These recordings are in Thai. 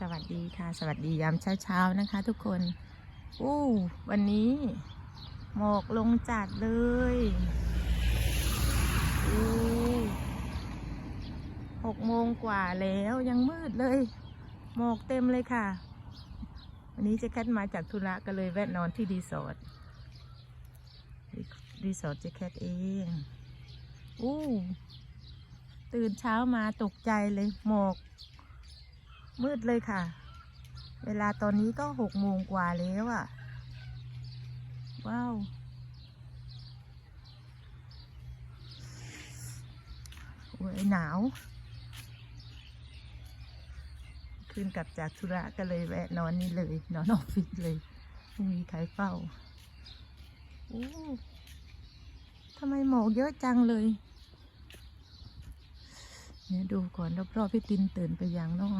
สวัสดีค่ะ สวัสดียามเช้าๆนะคะ ทุกคนอู้วันนี้หมอกลงจัดเลยอู้หกโมงกว่าแล้วยังมืดเลย หมอกเต็มเลยค่ะ วันนี้จะแคทมาจากธุระก็เลยแวะนอนที่รีสอร์ทรีสอร์ทจะแคทเองอู้ตื่นเช้ามาตกใจเลยหมอก มืดเลยค่ะ เวลาตอนนี้ก็หกโมงกว่าแล้วอะ่ะ ว้าว โอ้ยหนาวคืนกลับจากธุระก็เลยแวะนอนนี่เลย นอนออฟฟิศเลยไม่มีใครเฝ้าโอ้ทำไมหมอกเยอะจังเลยเนี่ยดูก่อนรอบๆพี่ตินตื่นไปยังเนาะ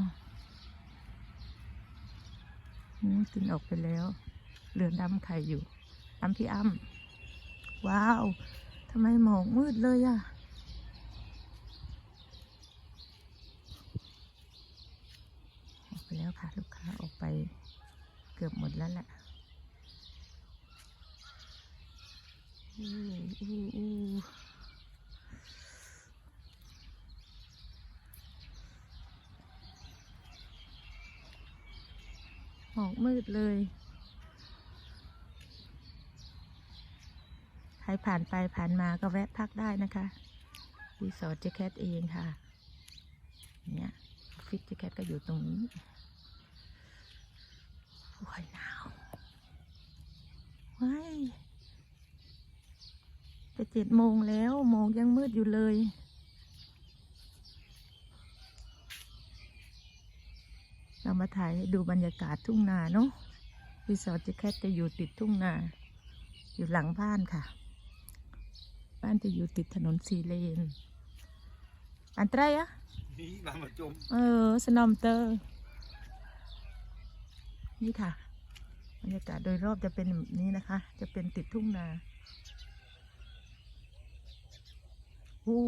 อืมตินออกไปแล้ว เหลือดำไข่อยู่ดำพี่อ้ำว้าวทำไมหมอกมืดเลยอะออกไปแล้วค่ะ ลูกค้าออกไปเกือบหมดแล้วแหละอู้อู้อู้ มอกมืดเลยใครผ่านไปผ่านมาก็แวะพักได้นะคะรีสอร์ทเจแคทเองค่ะ เนี่ยออฟฟิศเจแคทก็อยู่ตรงนี้โอ้ยหนาวว้ายจะเจ็ดโมงแล้วโมงยังมืดอยู่เลย เรามาถ่ายให้ดูบรรยากาศทุ่งนาเนาะรีสอร์ทเจแคทจะอยู่ติดทุ่งนา อยู่หลังบ้านค่ะ บ้านจะอยู่ติดถนนสีเลน อันตรายอะนี่บางประจมเออ สนอมเตอร์ นี่ค่ะ บรรยากาศโดยรอบจะเป็นแบบนี้นะคะ จะเป็นติดทุ่งนาโอ้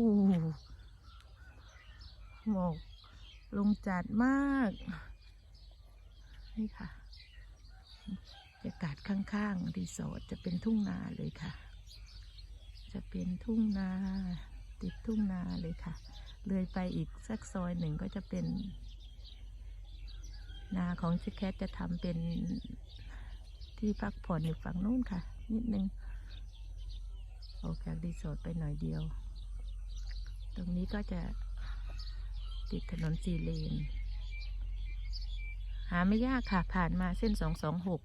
หมอกลงจัดมาก นี่ค่ะบรรยากาศข้างๆรีสอร์ทจะเป็นทุ่งนาเลยค่ะ จะเป็นทุ่งนา ติดทุ่งนาเลยค่ะ เลยไปอีกสักซอยหนึ่งก็จะเป็น นาของชิคแคทจะทำเป็นที่พักผ่อนอยู่ฝั่งนู้นค่ะ นิดนึงออกจากรีสอร์ทไปหน่อยเดียว ตรงนี้ก็จะติดถนนสี่เลน หาไม่ยากค่ะผ่านมาเส้น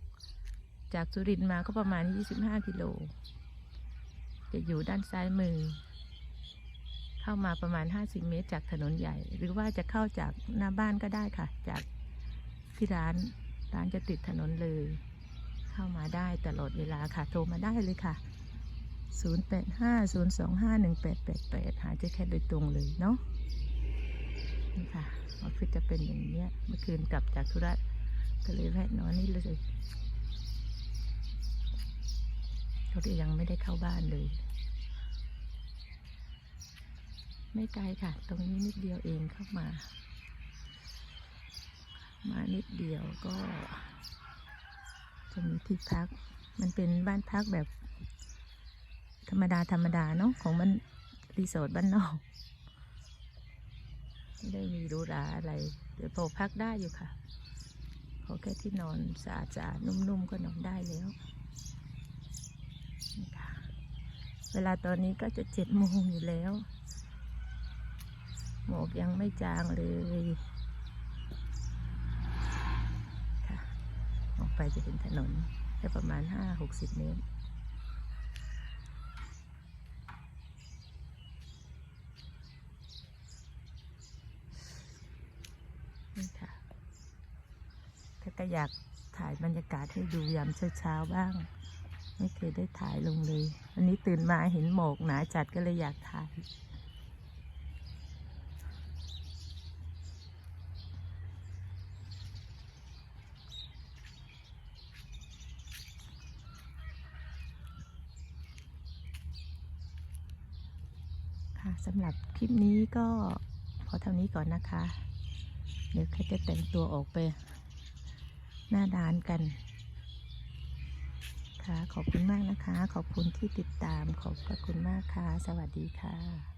226 จากสุรินทร์มาก็ประมาณ 25 กิโล จะอยู่ด้านซ้ายมือ เข้ามาประมาณ 50 เมตร จากถนนใหญ่ หรือว่าจะเข้าจากหน้าบ้านก็ได้ค่ะ จากที่ร้านร้านจะติดถนนเลย เข้ามาได้ตลอดเวลาค่ะ โทรมาได้เลยค่ะ 0850251888 หาเจ๊แค่โดยตรงเลยเนาะ นี่ค่ะออฟฟิศจะเป็นอย่างเนี้ย เมื่อคืนกลับจากธุระก็เลยแวะนอนนี่เลยเขายังไม่ได้เข้าบ้านเลย ไม่ไกลค่ะ ตรงนี้นิดเดียวเองเข้ามา มานิดเดียวก็จะมีที่พัก มันเป็นบ้านพักแบบ ธรรมดาธรรมดาเนาะของมันรีสอร์ทบ้านนอก ไม่ได้มีรูราอะไรเดี๋ยวพอพักได้อยู่ค่ะ ขอแค่ที่นอนสะอาดสะอาดนุ่มๆก็นอนได้แล้วนี่ค่ะเวลาตอนนี้ก็จะเจ็ดโมงอยู่แล้ว หมอกยังไม่จางเลยค่ะออกไปจะเป็นถนนแค่ประมาณห้าหกสิบเมตร นี่ค่ะถ้า ก็อยากถ่ายบรรยากาศให้ดูยามเช้าๆบ้าง ไม่เคยได้ถ่ายลงเลยวันนี้ตื่นมาเห็นหมอกหนาจัดก็เลยอยากถ่ายค่ะสำหรับคลิปนี้ก็พอเท่านี้ก่อนนะคะ เดี๋ยวเขาจะแต่งตัวออกไป หน้าร้านกัน ค่ะ ขอบคุณมากนะคะ ขอบคุณที่ติดตาม ขอบพระคุณมากค่ะ สวัสดีค่ะ